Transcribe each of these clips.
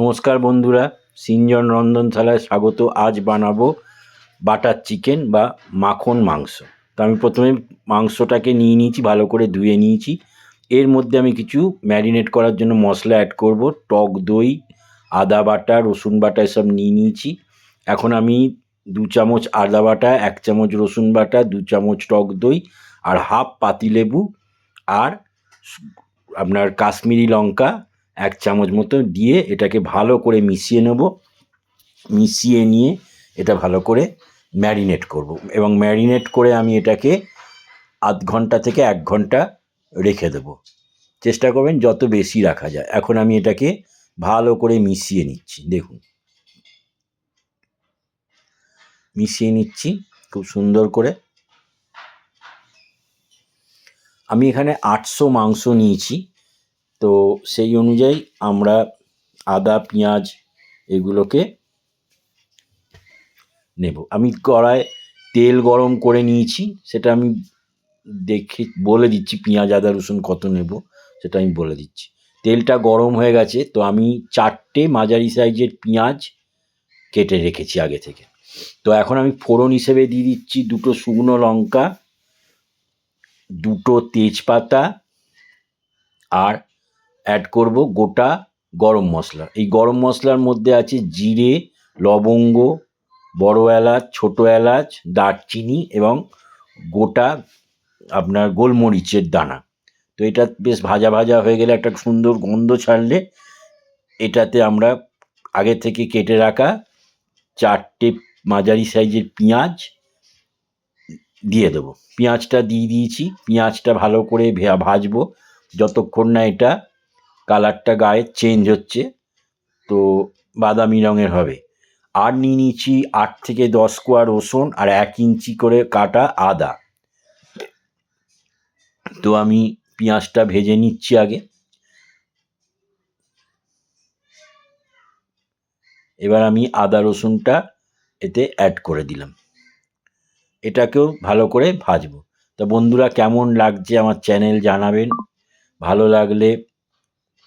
নমস্কার বন্ধুরা, সিনজন রন্ধনশালায় স্বাগত। আজ বানাবো বাটার চিকেন বা মাখন মাংস। তো আমি প্রথমে মাংসটাকে নিয়ে নিয়েছি, ভালো করে ধুয়ে নিয়েছি। এর মধ্যে আমি কিছু ম্যারিনেট করার জন্য মশলা অ্যাড করব। টক দই, আদা বাটা, রসুন বাটা এসব নিয়ে নিয়েছি। এখন আমি দু চামচ আদা বাটা, এক চামচ রসুন বাটা, দু চামচ টক দই আর হাফ পাতিলেবু আর আপনার কাশ্মীরি লঙ্কা এক চামচ মতো দিয়ে এটাকে ভালো করে মিশিয়ে নেব। মিশিয়ে নিয়ে এটা ভালো করে ম্যারিনেট করব এবং ম্যারিনেট করে আমি এটাকে আধ ঘণ্টা থেকে এক ঘণ্টা রেখে দেব। চেষ্টা করবেন যত বেশি রাখা যায়। এখন আমি এটাকে ভালো করে মিশিয়ে নিচ্ছি, দেখুন। মিশিয়ে নিচ্ছি খুব সুন্দর করে। আমি এখানে আটশো মাংস নিয়েছি। তো সেই অনুযায়ী আমরা আদা, পেঁয়াজ এগুলোকে নেব। আমি কড়ায় তেল গরম করে নিয়েছি, সেটা আমি দেখে, বলে দিচ্ছি পেঁয়াজ, আদা, রসুন কত নেব, সেটা আমি বলে দিচ্ছি। তেলটা গরম হয়ে গেছে, তো আমি চারটে মাঝারি সাইজের পেঁয়াজ কেটে রেখেছি আগে থেকে। তো এখন আমি ফোড়ন হিসেবে দিয়ে দিচ্ছি দুটো শুকনো লঙ্কা, দুটো তেজপাতা আর অ্যাড করব গোটা গরম মশলা। এই গরম মশলার মধ্যে আছে জিরে, লবঙ্গ, বড় এলাচ, ছোটো এলাচ, দারচিনি এবং গোটা আপনার গোলমরিচের দানা। তো এটা বেশ ভাজা ভাজা হয়ে গেলে একটা সুন্দর গন্ধ ছাড়লে এটাতে আমরা আগে থেকে কেটে রাখা চারটে মাঝারি সাইজের পেঁয়াজ দিয়ে দেবো। পেঁয়াজটা দিয়ে দিয়েছি। পেঁয়াজটা ভালো করে ভাজবো। যতক্ষণ না এটা কালারটা গায়ে চেঞ্জ হচ্ছে, তো বাদামি রঙের হবে। আর নিয়ে নিয়েছি আট থেকে দশ কোয়া রসুন আর এক ইঞ্চি করে কাটা আদা। তো আমি পেঁয়াজটা ভেজে নিচ্ছি আগে। এবার আমি আদা রসুনটা এতে অ্যাড করে দিলাম। এটাকেও ভালো করে ভাজবো। তা বন্ধুরা, কেমন লাগছে আমার চ্যানেল জানাবেন? ভালো লাগলে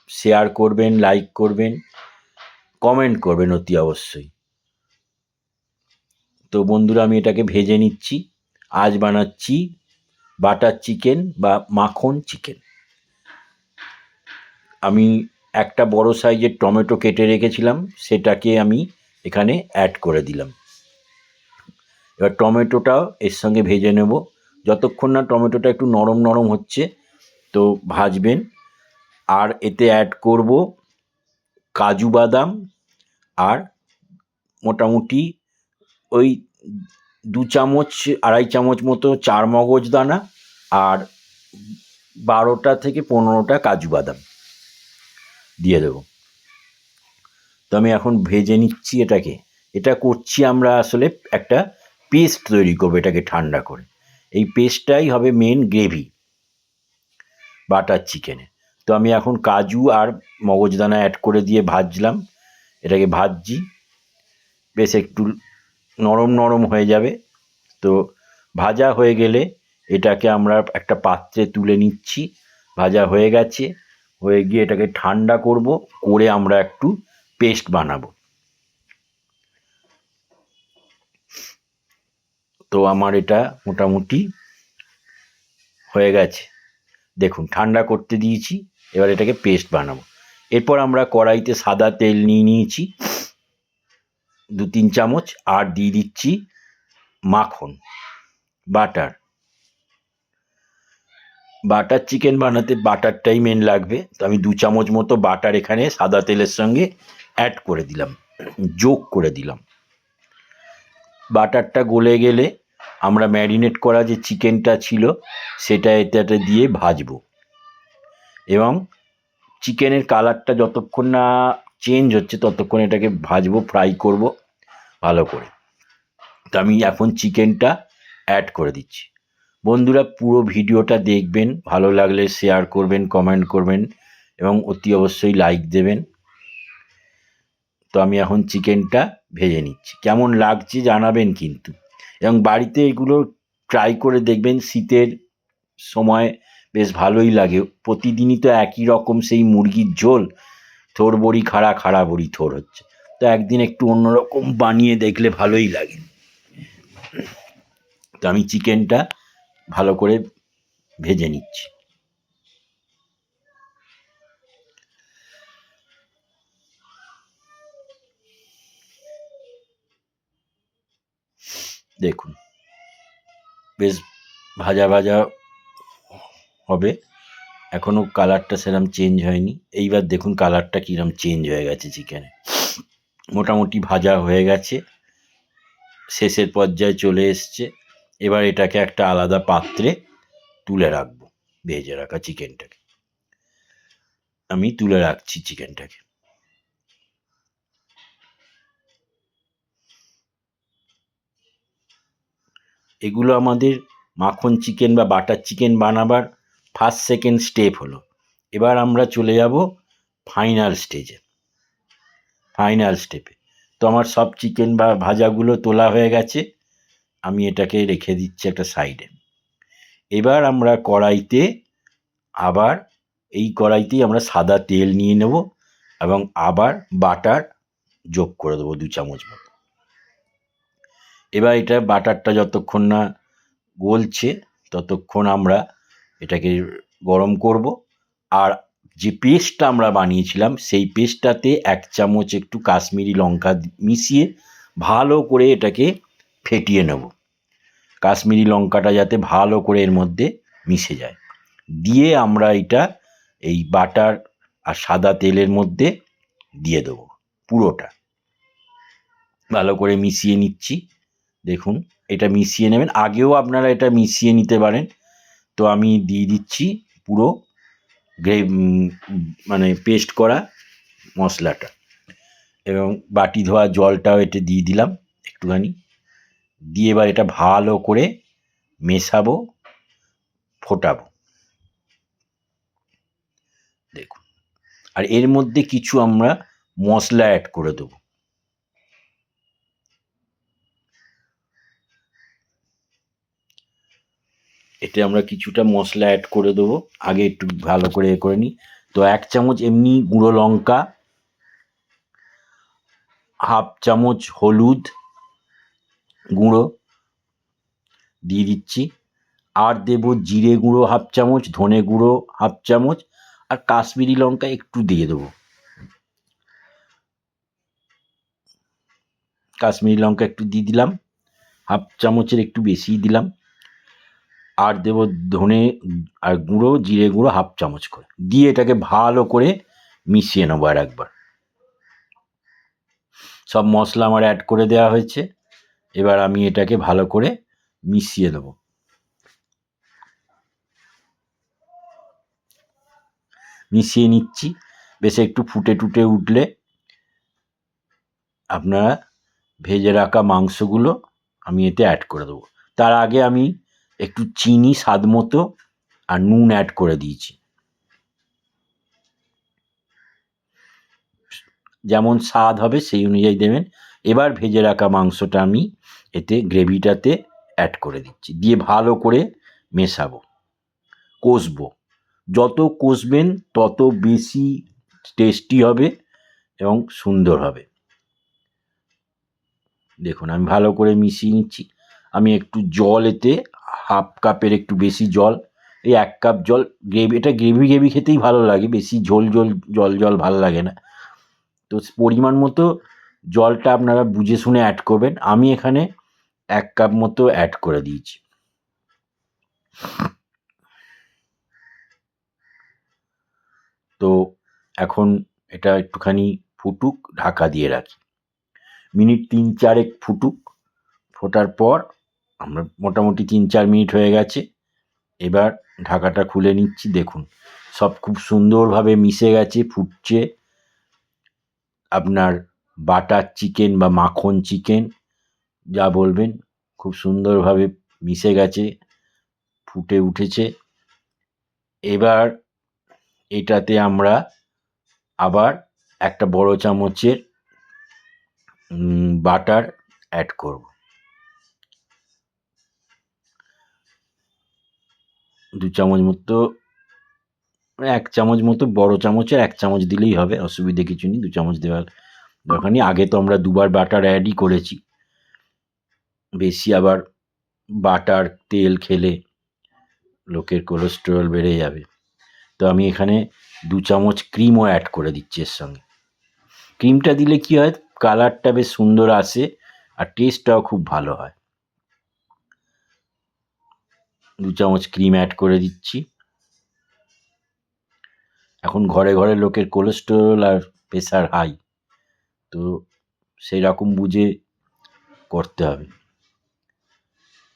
শেয়ার করবেন লাইক করবেন কমেন্ট করবেন অতি অবশ্যই। তো বন্ধুরা, আমি এটাকে ভেজে নিচ্ছি। আজ বানাচ্ছি বাটার চিকেন বা মাখন চিকেন। আমি একটা বড় সাইজের টমেটো কেটে রেখেছিলাম, সেটাকে আমি এখানে অ্যাড করে দিলাম। এবার টমেটোটাও এর সঙ্গে ভেজে নেব। যতক্ষণ না টমেটোটা একটু নরম নরম হচ্ছে, তো ভাজবেন। আর এতে অ্যাড করব কাজু বাদাম আর মোটামুটি ওই দু চামচ, আড়াই চামচ মতো চার মগজ দানা আর বারোটা থেকে পনেরোটা কাজু বাদাম দিয়ে দেবো। তো আমি এখন ভেজে নিচ্ছি এটাকে। এটা করছি আমরা আসলে একটা পেস্ট তৈরি করব এটাকে ঠান্ডা করে। এই পেস্টটাই হবে মেন গ্রেভি বাটার চিকেনে তো আমি এখন কাজু আর মগজদানা অ্যাড করে দিয়ে ভাজলাম। এটাকে ভাজছি। বেশ একটু নরম নরম হয়ে যাবে। তো ভাজা হয়ে গেলে এটাকে আমরা একটা পাত্রে তুলে নিচ্ছি। ভাজা হয়ে গেছে। হয়ে গিয়ে এটাকে ঠান্ডা করব। করে আমরা একটু পেস্ট বানাবো। তো আমার এটা মোটামুটি হয়ে গেছে। দেখুন, ঠান্ডা করতে দিয়েছি। এবার এটাকে পেস্ট বানাবো। এরপর আমরা কড়াইতে সাদা তেল নিয়ে নিয়েছি। দু তিন চামচ, আর দিয়ে দিচ্ছি মাখন, বাটার। বাটার চিকেন বানাতে বাটারটাই মেন লাগবে। তো আমি দু চামচ মতো বাটার এখানে সাদা তেলের সঙ্গে অ্যাড করে দিলাম, যোগ করে দিলাম। বাটারটা গলে গেলে আমরা ম্যারিনেট করা যে চিকেনটা ছিল, সেটা এতে দিয়ে ভাজবো। এবং চিকেনের কালারটা যতক্ষণ না চেঞ্জ হচ্ছে, ততক্ষণ এটাকে ভাজবো ফ্রাই করব, ভালো করে। তো আমি এখন চিকেনটা অ্যাড করে দিচ্ছি। বন্ধুরা, পুরো ভিডিওটা দেখবেন, ভালো লাগলে শেয়ার করবেন কমেন্ট করবেন, এবং অতি অবশ্যই লাইক দেবেন। তো আমি এখন চিকেনটা ভেজে নিচ্ছি। কেমন লাগছে জানাবেন কিন্তু। এবং বাড়িতে এগুলো ট্রাই করে দেখবেন, শীতের সময় বেশ ভালোই লাগে। প্রতিদিনই তো একই রকম সেই মুরগির ঝোল। থোর বড়ি খাড়া খাড়া বড়ি থোর হচ্ছে। তো একদিন একটু অন্যরকম বানিয়ে দেখলে ভালোই লাগে। তো আমি চিকেনটা ভালো করে ভেজে নিচ্ছি। দেখুন, বেশ ভাজা ভাজা হবে। এখনও কালারটা সেরম চেঞ্জ হয়নি। এইবার দেখুন কালারটা কীরকম চেঞ্জ হয়ে গেছে চিকেনে মোটামুটি ভাজা হয়ে গেছে। শেষের পর্যায়ে চলে এসছে। এবার এটাকে একটা আলাদা পাত্রে তুলে রাখব, ভেজে রাখা চিকেনটাকে আমি তুলে রাখছি চিকেনটাকে এগুলো আমাদের মাখন চিকেন বা বাটার চিকেন বানাবার ফার্স্ট সেকেন্ড স্টেপ হলো। এবার আমরা চলে যাব ফাইনাল স্টেজে ফাইনাল স্টেপে তো আমার সব চিকেন বা ভাজাগুলো তোলা হয়ে গেছে। আমি এটাকে রেখে দিচ্ছি একটা সাইডে এবার আমরা কড়াইতে আবার এই কড়াইতেই আমরা সাদা তেল নিয়ে নেব এবং আবার বাটার যোগ করে দেবো দু চামচ মতো। এবার এটা বাটারটা যতক্ষণ না গলছে, ততক্ষণ আমরা এটাকে গরম করব। আর যে পেস্টটা আমরা বানিয়েছিলাম, সেই পেস্টটাতে এক চামচ একটু কাশ্মীরি লঙ্কা মিশিয়ে ভালো করে এটাকে ফেটিয়ে নেব। কাশ্মীরি লঙ্কাটা যাতে ভালো করে এর মধ্যে মিশে যায়। দিয়ে আমরা এটা এই বাটার আর সাদা তেলের মধ্যে দিয়ে দেবো পুরোটা। ভালো করে মিশিয়ে নিচ্ছি। দেখুন, এটা মিশিয়ে নেবেন। আগেও আপনারা এটা মিশিয়ে নিতে পারেন। তো আমি দিয়ে দিচ্ছি পুরো গ্রে মানে পেস্ট করা মশলাটা। এবং বাটি ধোয়া জলটাও এতে দিয়ে দিলাম একটুখানি। দিয়ে এবার এটা ভালো করে মেশাবো, ফোটাবো। দেখুন। আর এর মধ্যে কিছু আমরা মশলা অ্যাড করে দেবো। এতে আমরা কিছুটা মশলা অ্যাড করে দেবো। আগে একটু ভালো করে এ করে নিই তো এক চামচ এমনি গুঁড়ো লঙ্কা, হাফ চামচ হলুদ গুঁড়ো দিয়ে দিচ্ছি। আর দেবো জিরে গুঁড়ো হাফ চামচ, ধনে গুঁড়ো হাফ চামচ, আর কাশ্মীরি লঙ্কা একটু দিয়ে দেবো। কাশ্মীরি লঙ্কা একটু দিয়ে দিলাম। হাফ চামচের একটু বেশিই দিলাম। আর দেব ধনে আর গুঁড়ো, জিরে গুঁড়ো হাফ চামচ করে। দিয়ে এটাকে ভালো করে মিশিয়ে নেব আর একবার। সব মশলা আমার অ্যাড করে দেওয়া হয়েছে। এবার আমি এটাকে ভালো করে মিশিয়ে দেবো মিশিয়ে নিচ্ছি। বেশ একটু ফুটে টুটে উঠলে আপনারা ভেজে রাখা মাংসগুলো আমি এতে অ্যাড করে দেবো। তার আগে আমি একটু চিনি, স্বাদ মতো আর নুন অ্যাড করে দিয়েছি। যেমন স্বাদ হবে সেই অনুযায়ী দেবেন। এবার ভেজে রাখা মাংসটা আমি এতে গ্রেভিটাতে অ্যাড করে দিচ্ছি। দিয়ে ভালো করে মেশাবো, কষবো। যত কষবেন তত বেশি টেস্টি হবে এবং সুন্দর হবে। দেখুন, আমি ভালো করে মিশিয়ে নিচ্ছি। আমি একটু জল এতে হাফ কাপের একটু বেশি জল, এই এক কাপ জল গ্রেভি এটা গ্রেভি গ্রেভি খেতেই ভালো লাগে, বেশি ঝোল ঝোল, জল জল ভালো লাগে না। তো পরিমাণ মতো জলটা আপনারা বুঝে শুনে অ্যাড করবেন, আমি এখানে এক কাপ মতো অ্যাড করে দিয়েছি। তো এখন এটা একটুখানি ফুটুক, ঢাকা দিয়ে রাখি। মিনিট তিন চারেক ফুটুক, ফোটার পর আমরা মোটামুটি তিন চার মিনিট হয়ে গেছে। এবার ঢাকাটা খুলে নিচ্ছি, দেখুন। সব খুব সুন্দরভাবে মিশে গেছে, ফুটছে। আপনার বাটার চিকেন বা মাখন চিকেন, যা বলবেন, খুব সুন্দরভাবে মিশে গেছে, ফুটে উঠেছে। এবার এটাতে আমরা আবার একটা বড় চামচের বাটার অ্যাড করব। দু চামচ মতো, এক চামচ মতো, বড় চামচের এক চামচ দিলেই হবে, অসুবিধে কিছু নেই, দু চামচ দেওয়ার দরকার নেই। আগে তো আমরা দুবার বাটার অ্যাডই করেছি। বেশি আবার বাটার তেল খেলে লোকের কোলেস্টেরল বেড়ে যাবে। তো আমি এখানে দু চামচ ক্রিমও অ্যাড করে দিচ্ছি এর সঙ্গে। ক্রিমটা দিলে কি হয়? কালারটা বেশ সুন্দর আসে আর টেস্টটাও খুব ভালো হয়। দু চামচ ক্রিম অ্যাড করে দিচ্ছি। এখন ঘরে ঘরে লোকের কোলেস্টেরল আর প্রেশার হাই তো সেই রকম বুঝে করতে হবে।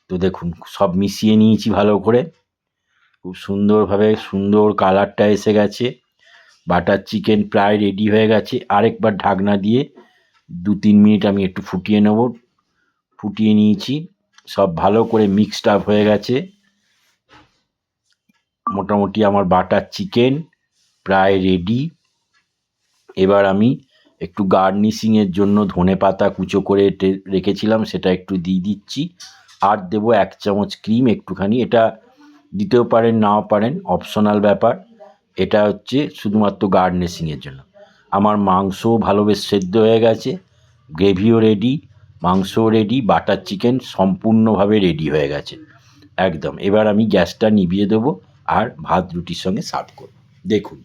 তো দেখুন, সব মিশিয়ে নিয়েছি ভালো করে। খুব সুন্দরভাবে সুন্দর কালারটা এসে গেছে। বাটার চিকেন প্রায় রেডি হয়ে গেছে। আরেকবার ঢাকনা দিয়ে দু তিন মিনিট আমি একটু ফুটিয়ে নেব। ফুটিয়ে নিয়েছি। সব ভালো করে মিক্সড আপ হয়ে গেছে। মোটামুটি আমার বাটার চিকেন প্রায় রেডি এবার আমি একটু গার্নিশিংয়ের জন্য ধনে পাতা কুচো করে রেখেছিলাম, সেটা একটু দিয়ে দিচ্ছি। আর দেবো এক চামচ ক্রিম একটুখানি, এটা দিতেও পারেন, নাও পারেন অপশনাল ব্যাপার। এটা হচ্ছে শুধুমাত্র গার্নিশিংয়ের জন্য। আমার মাংসও ভালো বেশ সেদ্ধ হয়ে গেছে গ্রেভিও রেডি মাংসও রেডি বাটার চিকেন সম্পূর্ণভাবে রেডি হয়ে গেছে। একদম, এবার আমি গ্যাসটা নিভিয়ে দেবো। আর ভাত রুটির সঙ্গে সার্ভ করুন। দেখুন।